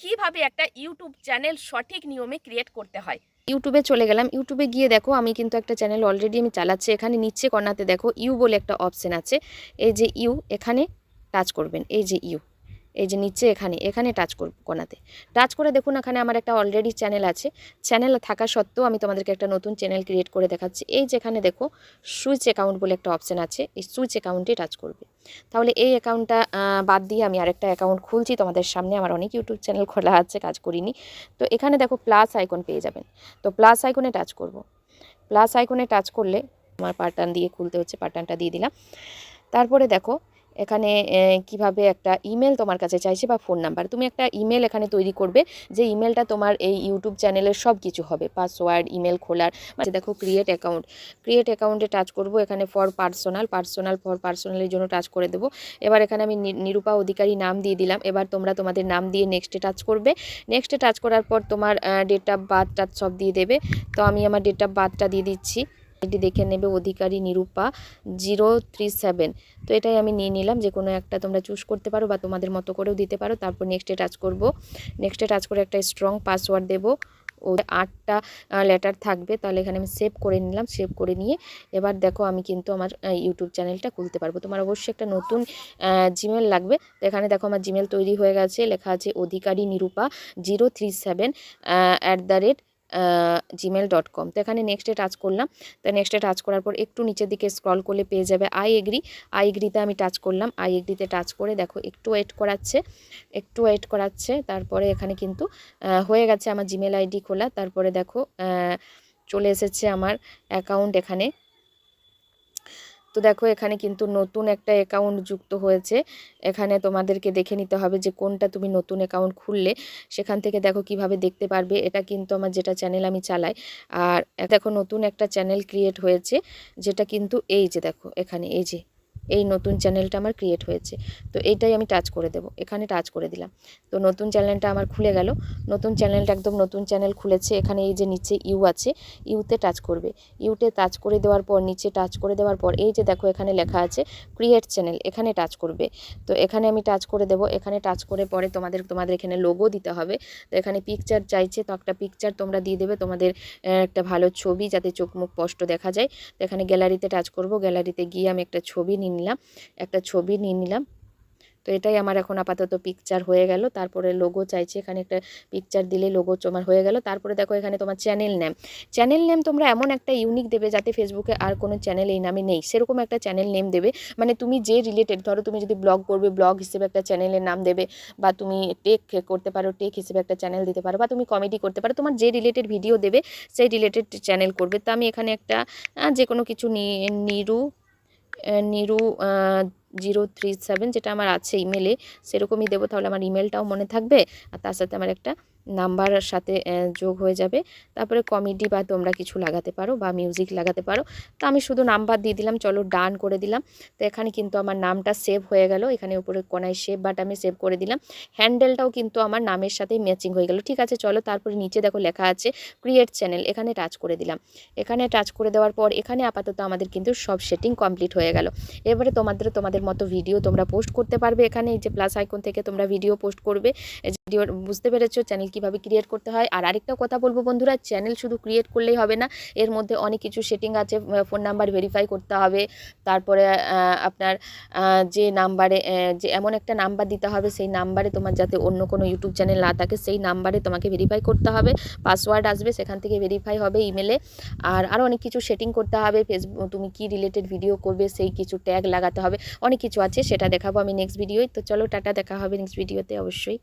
কীভাবে একটা YouTube channel সঠিক নিয়মে ক্রিয়েট করতে হয়? ইউটিউবে চলে গেলাম। ইউটিউবে গিয়ে দেখো, আমি কিন্তু একটা চ্যানেল অলরেডি আমি চালাচ্ছি। এখানে নিচে কর্নাতে দেখো, ইউ বলে একটা অপশন আছে। এই যে ইউ, এখানে টাচ করবেন। এই যে ইউ, এই যে নিচে এখানে এখানে টাচ করব কোনাতে টাচ করে দেখুন, এখানে আমার একটা অলরেডি চ্যানেল আছে। চ্যানেল থাকা সত্ত্বেও আমি তোমাদেরকে একটা নতুন চ্যানেল ক্রিয়েট করে দেখাচ্ছি। এই যেখানে দেখো সুইচ অ্যাকাউন্ট বলে একটা অপশন আছে। এই সুইচ অ্যাকাউন্টে টাচ করবে। তাহলে এই অ্যাকাউন্টটা বাদ দিয়ে আমি আরেকটা অ্যাকাউন্ট খুলছি। তোমাদের সামনে আমার অনেক ইউটিউব চ্যানেল খোলা আছে, কাজ করিনি। তো এখানে দেখো প্লাস আইকন পেয়ে যাবেন। তো প্লাস আইকনে টাচ করব। প্লাস আইকনে টাচ করলে আমার পার্টান দিয়ে খুলতে হচ্ছে পার্টানটা দিয়ে দিলাম। তারপরে দেখো এখানে কীভাবে একটা ইমেল তোমার কাছে চাইছে বা ফোন নাম্বার তুমি একটা ইমেল এখানে তৈরি করবে, যে ইমেলটা তোমার এই ইউটিউব চ্যানেলের সব কিছু হবে। পাসওয়ার্ড ইমেল খোলার মানে দেখো ক্রিয়েট অ্যাকাউন্ট ক্রিয়েট অ্যাকাউন্টে টাচ করব এখানে ফর পার্সোনাল পার্সোনাল ফর পার্সোনালের জন্য টাচ করে দেবো। এবার এখানে আমি নিরূপা অধিকারী নাম দিয়ে দিলাম। এবার তোমরা তোমাদের নাম দিয়ে নেক্সটে টাচ করবে। নেক্সটে টাচ করার পর তোমার ডেট অফ বার্থ সব দিয়ে দেবে। তো আমি আমার ডেট অফ বার্থটা দিয়ে দিচ্ছি। এটি দেখে নেবে Adhikari Nirupa zero three seven. তো এটাই আমি নিয়ে নিলাম, যে কোনো একটা তোমরা চুজ করতে পারো বা তোমাদের মতো করেও দিতে পারো। তারপর নেক্সটে টাচ করব। নেক্সটে টাচ করে একটা স্ট্রং পাসওয়ার্ড দেবো। ও আটটা লেটার থাকবে, তাহলে এখানে আমি সেভ করে নিলাম সেভ করে নিয়ে এবার দেখো আমি কিন্তু আমার ইউটিউব চ্যানেলটা খুলতে পারব। তোমার অবশ্যই একটা নতুন জিমেল লাগবে। তো এখানে দেখো আমার জিমেল তৈরি হয়ে গেছে, লেখা আছে Adhikari Nirupa zero three seven at the rate Gmail dot com তো এখানে নেক্সটে টাচ করলাম। তো নেক্সটে টাচ করার পর একটু নিচের দিকে স্ক্রল করলে পেয়ে যাবে আই এগ্রি আই এগ্রিতে আমি টাচ করলাম। আই এগ্রিতে টাচ করে দেখো একটু ওয়েট করাচ্ছে। একটু ওয়েট করাচ্ছে। তারপরে এখানে কিন্তু হয়ে গেছে আমার জিমেল আইডি খোলা। তারপরে দেখো চলে এসেছে আমার অ্যাকাউন্ট এখানে। তো দেখো, এখানে কিন্তু নতুন একটা অ্যাকাউন্ট যুক্ত হয়েছে। এখানে তোমাদেরকে দেখে নিতে হবে যে কোনটা তুমি নতুন অ্যাকাউন্ট খুললে। সেখান থেকে দেখো কীভাবে দেখতে পারবে। এটা কিন্তু আমার যেটা চ্যানেল আমি চালাই। আর দেখো, নতুন একটা চ্যানেল ক্রিয়েট হয়েছে, যেটা কিন্তু এই যে দেখো, এখানে এই যে এই নতুন চ্যানেলটা আমার ক্রিয়েট হয়েছে। তো এইটাই আমি টাচ করে দেবো। এখানে টাচ করে দিলাম। তো নতুন চ্যানেলটা আমার খুলে গেল। নতুন চ্যানেলটা একদম নতুন চ্যানেল খুলেছে। এখানে এই যে নিচে ইউ আছে, ইউতে টাচ করবে। ইউতে টাচ করে দেওয়ার পর, নিচে টাচ করে দেওয়ার পর, এই যে দেখো এখানে লেখা আছে ক্রিয়েট চ্যানেল এখানে টাচ করবে। তো এখানে আমি টাচ করে দেবো। এখানে টাচ করে পরে তোমাদের তোমাদের এখানে লোগো দিতে হবে। তো এখানে পিকচার চাইছে, তো একটা পিকচার তোমরা দিয়ে দেবে। তোমাদের একটা ভালো ছবি যাতে চোখ মুখ স্পষ্ট দেখা যায়। তো এখানে গ্যালারিতে টাচ করব। গ্যালারিতে গিয়ে আমি একটা ছবি নিয়ে নিলাম, একটা ছবি নিয়ে নিলাম। তো এটাই আমার এখন আপাতত পিকচার হয়ে গেল। তারপরে লোগো চাইছে, এখানে একটা পিকচার দিলে লোগো তোমার হয়ে গেল। তারপরে দেখো এখানে তোমার চ্যানেল নেম চ্যানেল নেম তোমরা এমন একটা ইউনিক দেবে যাতে ফেসবুকে আর কোনো চ্যানেল এই নামে নেই। সেরকম একটা চ্যানেল নেম দেবে। মানে তুমি যে রিলেটেড ধরো তুমি যদি ব্লগ করবে ব্লগ হিসেবে একটা চ্যানেলের নাম দেবে, বা তুমি টেক করতে পারো টেক হিসেবে একটা চ্যানেল দিতে পারো, বা তুমি কমেডি করতে পারো, তোমার যে রিলেটেড ভিডিও দেবে, সেই রিলেটেড চ্যানেল করবে। তো আমি এখানে একটা যে কোনো কিছু Niru Niru zero three seven যেটা আমার আছে ইমেলে সেরকমই দেবো, তাহলে আমার ইমেলটাও মনে থাকবে, আর তার সাথে আমার একটা নাম্বার সাথে যোগ হয়ে যাবে। তারপরে কমেডি বা তোমরা কিছু লাগাতে পারো বা মিউজিক লাগাতে পারো। তো আমি শুধু নাম্বার দিয়ে দিলাম, চলো ডান করে দিলাম। তো এখানে কিন্তু আমার নামটা সেভ হয়ে গেল, এখানে উপরে কোনায় সেভ বাট আমি সেভ করে দিলাম। হ্যান্ডেলটাও কিন্তু আমার নামের সাথেই ম্যাচিং হয়ে গেল। ঠিক আছে, চলো তারপরে নিচে দেখো লেখা আছে ক্রিয়েট চ্যানেল এখানে টাচ করে দিলাম। এখানে টাচ করে দেওয়ার পর, এখানে আপাতত আমাদের কিন্তু সব সেটিং কমপ্লিট হয়ে গেল। এবারে তোমাদের তোমাদের মতো ভিডিও তোমরা পোস্ট করতে পারবে এখানে। এই যে প্লাস আইকন থেকে তোমরা ভিডিও পোস্ট করবে। ভিডিও বুঝতে পেরেছ চ্যানেল কীভাবে ক্রিয়েট করতে হয়। আর আরেকটা কথা বলব বন্ধুরা চ্যানেল শুধু ক্রিয়েট করলেই হবে না, এর মধ্যে অনেক কিছু সেটিং আছে ফোন নাম্বার ভেরিফাই করতে হবে। তারপরে আপনার যে নাম্বারে যে এমন একটা নাম্বার দিতে হবে, সেই নাম্বারে তোমার যাতে অন্য কোনো ইউটিউব চ্যানেল না থাকে, সেই নাম্বারে তোমাকে ভেরিফাই করতে হবে। পাসওয়ার্ড আসবে, সেখান থেকে ভেরিফাই হবে ইমেলে আর আরও অনেক কিছু সেটিং করতে হবে। ফেসবুক তুমি কি রিলেটেড ভিডিও করবে, সেই কিছু ট্যাগ লাগাতে হবে। অনেক কিছু আছে, সেটা দেখাবো আমি নেক্সট ভিডিওয় তো চলো, টাটা, দেখা হবে নেক্সট ভিডিওতে অবশ্যই।